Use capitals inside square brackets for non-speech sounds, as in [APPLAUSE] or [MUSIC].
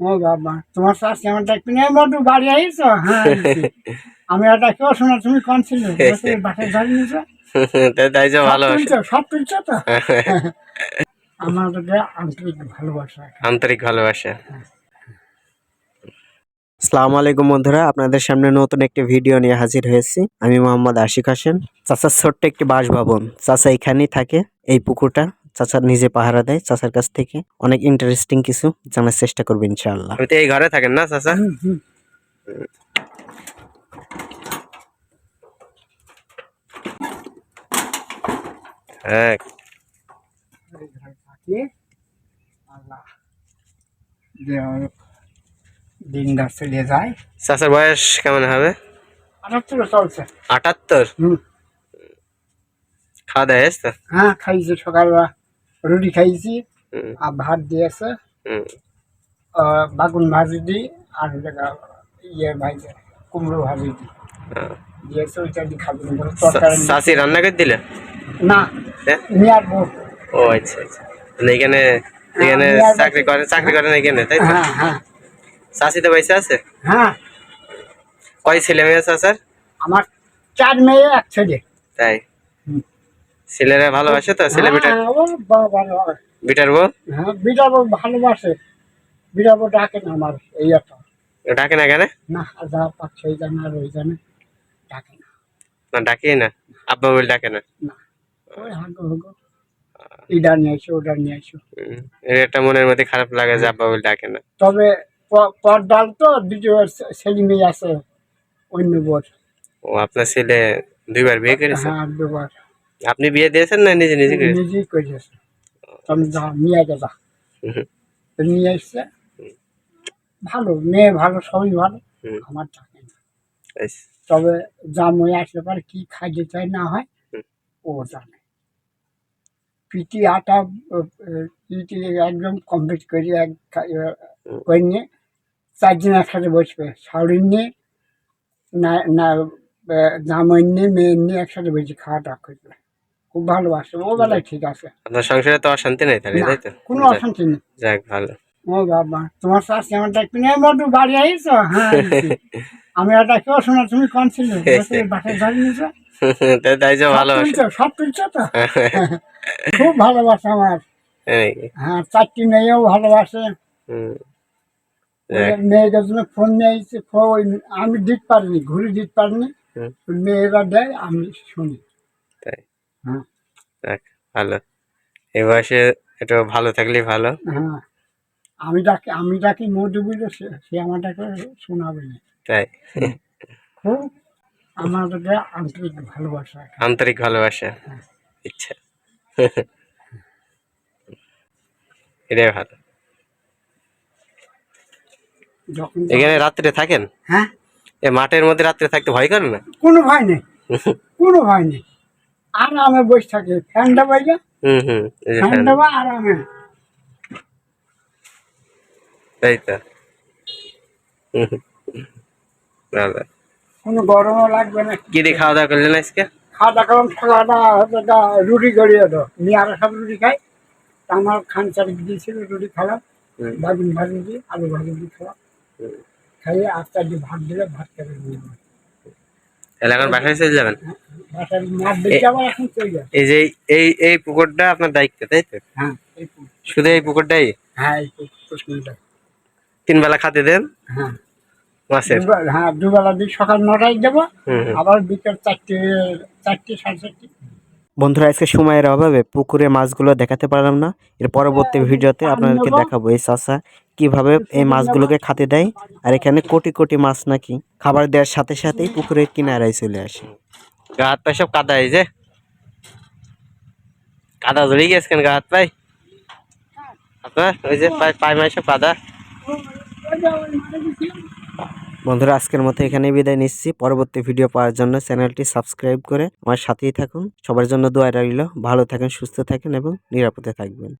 ও বাবা তোমার আমার ডাকবি না মধু বাড়ি আইস হ্যাঁ [LAUGHS] আমি এটা কেউ শোনা তুমি কোন ছিল? বাসায় ধরে নিছো [LAUGHS] তাই যে সব তুলছো সব তুলছো তো? [LAUGHS] আমাদের আন্তরিক ভালোবাসা। আন্তরিক ভালোবাসা। আসসালামু আলাইকুম বন্ধুরা আপনাদের সামনে নতুন একটি ভিডিও নিয়ে হাজির হয়েছি। আমি মোহাম্মদ আশিক হাসেন চাচার ছোট্ট একটি বাসভবন। চাচা এখানেই থাকে এই পুকুরটা। চাচার নিজে পাহারা দেয় চাচার কাছ থেকে। অনেক ইন্টারেস্টিং কিছু জানার চেষ্টা করব ইনশাআল্লাহ। আপনি তো এই ঘরে থাকেন না চাচা। হ্যাঁ দিনটা চলে যায় চাচার বয়স কেমন হবে? আটাত্তর? চলছে আটাত্তর খাওয়া দাওয়া হয়েছে? হ্যাঁ খাইছি সকালবেলা। রুটি খাইছি আর ভাত দিয়েছে বাগুন ভাজি দিই আর ইয়ে ভাজি কুমড়ো ভাজি দিই হ্যাঁ। দিয়েছে ওইটা দিয়ে খাব। চাচি রান্না করে দিলে? না হ্যাঁ? নিয়ে আসব। ও আচ্ছা আচ্ছা। মানে এখানে এখানে আমি চাকরি করেন চাকরি করেন এখানে তাই তো? হ্যাঁ হ্যাঁ। চাষি তো পয়সা আছে? হ্যাঁ। কয় ছেলে মেয়ে আছে স্যার? আমার চার মেয়ে এক ছেলে। তাই? হুম। ছেলেরা ভালোবাসে তো? ছেলে বিটার হ্যাঁ, বাবা। বিটার বউ? হ্যাঁ বিড়াবো ভালোবাসে। বিড়াবো ডাকে না আমার এই একটা। ডাকে না কেন? না যা পাচ্ছে এই জানে আর ওই জানে ডাকে না। না ডাকি না? আব্বা বলে ডাকে না? না। ওই হাগো হাগো। ইডা নিয়ে আসো ওটা নিয়ে আসো এর একটা মনের মধ্যে খারাপ লাগে যে আব্বা বলে ডাকে না। তবে পর্দাল তো ছে- ছেলে মেয়ে আছে অন্য বোর। ও আপনার ছেলে দুইবার বিয়ে করেছে? হ্যাঁ দুবার আপনি বিয়ে দিয়েছেন না নিজে নিজে করেছে। তুমি যা নিয়ে এসছে। ভালো মেয়ে ভালো সবই ভালো। আমার ডাকে না। তবে জামই আসলে পারে কি খাইতে চাই না হয় ও জানে। পিটি আটা পিটি একদম কমপ্লিট করে এক। করে নিয়ে চারজন একসাথে বসবে। শাড়ি নিয়ে না না জামাই নিয়ে মেয়ে নিয়ে একসাথে বসে খাওয়া দাওয়া করবে। খুব ভালোবাসে ও বেলায় ঠিক আছে। আপনার সংসারে তো অশান্তি নেই তাহলে তাই তো? কোনো অশান্তি নেই। যাক ভালো। ও বাবা তোমার শাশি আমার ডাকবি না মধু বাড়ি আইস হ্যাঁ [LAUGHS] আমি এটা কেউ শোনা তুমি কোন ছিল? [LAUGHS] বাসায় ধরে [LAUGHS] তাই তাই যে সব তুলছো সব তুলছো তো? খুব ভালোবাসে আমার। হ্যাঁ চারটি মেয়েও ভালোবাসে। মেয়েদের জন্য ফোন নিয়ে আমি দিতে পারিনি ঘুরে দিতে পারিনি। মেয়েরা দেয় আমি শুনি। হ্যাঁ যাক ভালো। এই বয়সে একটু ভালো থাকলেই ভালো। হ্যাঁ। আমি ডাকি আমি ডাকি মধু বুঝলো সে আমার ডাকে শোনাবে না। তাই? খুব আমাদের আন্তরিক ভালোবাসা। আন্তরিক ভালোবাসা। হ্যাঁ। ইচ্ছা। এটাই ভালো। এখানে রাত্রে থাকেন? হ্যাঁ। এ মাঠের মধ্যে রাত্রে থাকতে ভয় করেন না? কোনো ভয় নেই কোনো ভয় নেই। আরামে বসে থাকে। ফ্যানটা বাজে হুম হুম ফ্যানটা বা আরামে। তাই তো। কোনো গরমও লাগবে না। কি দিয়ে খাওয়া দাওয়া করলেন আজকে? খাওয়া দাওয়া করলাম খাওয়াটা হচ্ছে রুটি গড়িয়ে নিয়ে আরও সব রুটি খাই। তা আমার খান চারিক দিয়েছিল রুটি খাওয়া বাগুন ভাজি দিয়ে আলু ভাজি দিয়ে খাওয়া। খাইয়ে আটটা দিয়ে ভাত দিলে ভাত খেতে দিই। তাহলে এখন বাসায় চলে যাবেন? এই যে এই এই পুকুরটা আপনার দায়িত্ব তাই তো? হ্যাঁ শুধু এই পুকুরটাই? হ্যাঁ তিন বেলা খাতে দেন? হ্যাঁ। মাছের? হ্যাঁ দুবেলা দিই সকাল নটায় দেবো হুম হুম। আবার বিকেল চারটে চারটে সাড়ে চারটে। বন্ধুরা আজকে সময়ের অভাবে পুকুরে মাছগুলো দেখাতে পারলাম না। এর পরবর্তী ভিডিওতে আপনাদেরকে দেখাবো এই চাষা কীভাবে এই মাছগুলোকে খাতে দেয় আর এখানে কোটি কোটি মাছ নাকি। খাবার দেওয়ার সাথে সাথেই পুকুরের কিনারায় চলে আসে। গা হাত সব কাদা যে কাদা ধরে গেছে কেন গা হাত পাই? আপনার ওই যে পায়ে পায়ে মায়ে সব কাদা। বন্ধুরা, আজকের মতো এখানে বিদায় নিচ্ছি। পরবর্তী ভিডিও পাওয়ার জন্য চ্যানেলটি সাবস্ক্রাইব করে আমার সাথেই থাকুন। সবার জন্য দোয়া রইল। ভালো থাকেন, সুস্থ থাকেন এবং নিরাপদে থাকবেন।